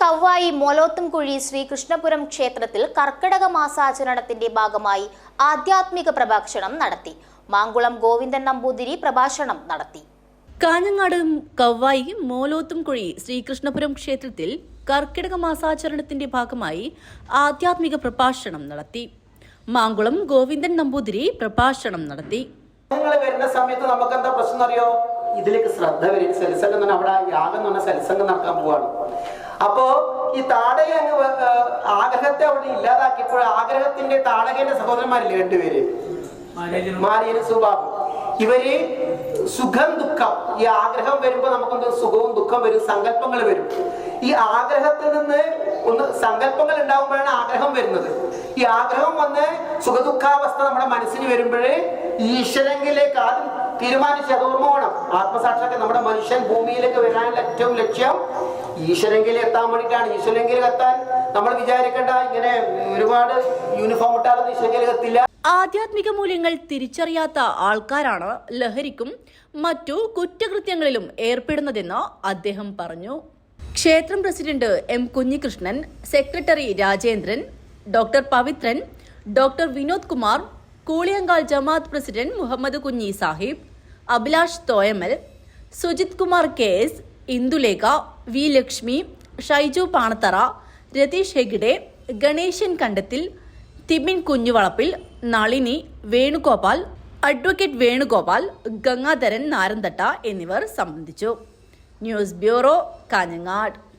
കവ്വായി മോലോത്തുംകുഴി ശ്രീകൃഷ്ണപുരം ക്ഷേത്രത്തിൽ കർക്കിടക മാസാചരണത്തിന്റെ ഭാഗമായി ആധ്യാത്മിക പ്രഭാഷണം നടത്തി. മാങ്കുളം ഗോവിന്ദൻ നമ്പൂതിരി പ്രഭാഷണം നടത്തി. കാഞ്ഞങ്ങാട് കവ്വായി മോലോത്തുംകുഴി ശ്രീകൃഷ്ണപുരം ക്ഷേത്രത്തിൽ കർക്കിടക മാസാചരണത്തിന്റെ ഭാഗമായി ആധ്യാത്മിക പ്രഭാഷണം നടത്തി. മാങ്കുളം ഗോവിന്ദൻ നമ്പൂതിരി പ്രഭാഷണം നടത്തി. വരുന്ന സമയത്ത് നമുക്ക് എന്താ പ്രശ്നം അറിയോ? ഇതിലേക്ക് ശ്രദ്ധ വരും. സത്സംഗം തന്നെ അവിടെ യാഗം എന്ന് പറഞ്ഞ സത്സംഗം നടക്കാൻ പോവാണ്. അപ്പോ ഈ താടക അങ്ങ് ആഗ്രഹത്തെ അവിടെ ഇല്ലാതാക്കിയപ്പോൾ ആഗ്രഹത്തിന്റെ താടകന്റെ സഹോദരന്മാരില്ലേ രണ്ടുപേര്? മാരിയനും സുബാബും. ഇവർ സുഖം ദുഃഖം. ഈ ആഗ്രഹം വരുമ്പോ നമുക്കൊന്ന് സുഖവും ദുഃഖം വരും സങ്കല്പങ്ങൾ വരും. ഈ ആഗ്രഹത്തിൽ നിന്ന് ഒന്ന് സങ്കല്പങ്ങൾ ഉണ്ടാകുമ്പോഴാണ് ആഗ്രഹം വരുന്നത്. ഈ ആഗ്രഹം വന്ന് സുഖദുഃഖാവസ്ഥ നമ്മുടെ മനസ്സിന് വരുമ്പോഴേ ഈശ്വരങ്കിലേക്ക് ആദ്യം തീരുമാനിച്ച് അത് ഓർമ്മ വേണം. ആത്മസാക്ഷാത്കാരം നമ്മുടെ മനുഷ്യൻ ഭൂമിയിലേക്ക് വരാനുള്ള ഏറ്റവും ലക്ഷ്യം ഈശ്വരങ്കിൽ എത്താൻ വേണ്ടിയിട്ടാണ്. ഈശ്വരങ്കിൽ എത്താൻ നമ്മൾ വിചാരിക്കേണ്ട ഇങ്ങനെ ഒരുപാട് യൂണിഫോം ഇട്ടാലൊന്നും ഈശ്വരങ്കിൽ എത്തില്ല ആധ്യാത്മിക മൂല്യങ്ങൾ തിരിച്ചറിയാത്ത ആൾക്കാരാണ് ലഹരിക്കും മറ്റു കുറ്റകൃത്യങ്ങളിലും ഏർപ്പെടുന്നതെന്ന് അദ്ദേഹം പറഞ്ഞു. ക്ഷേത്രം president M Kunhikrishnan secretary Rajendran doctor Pavithran doctor Vinod Kumar Kooliyankal ജമാഅത്ത് president Muhammed Kunhi Sahib Abhilash Thoyamal Sujith Kumar K S Indulekha V Lakshmi Shaiju Panathara Ratheesh Hegde Ganesan Kandathil Thimin Kunjuvalappil Nalini Venugopal advocate Venugopal Gangadharan Naranthatta എന്നിവർ സംബന്ധിച്ചു. News bureau Kanhangad.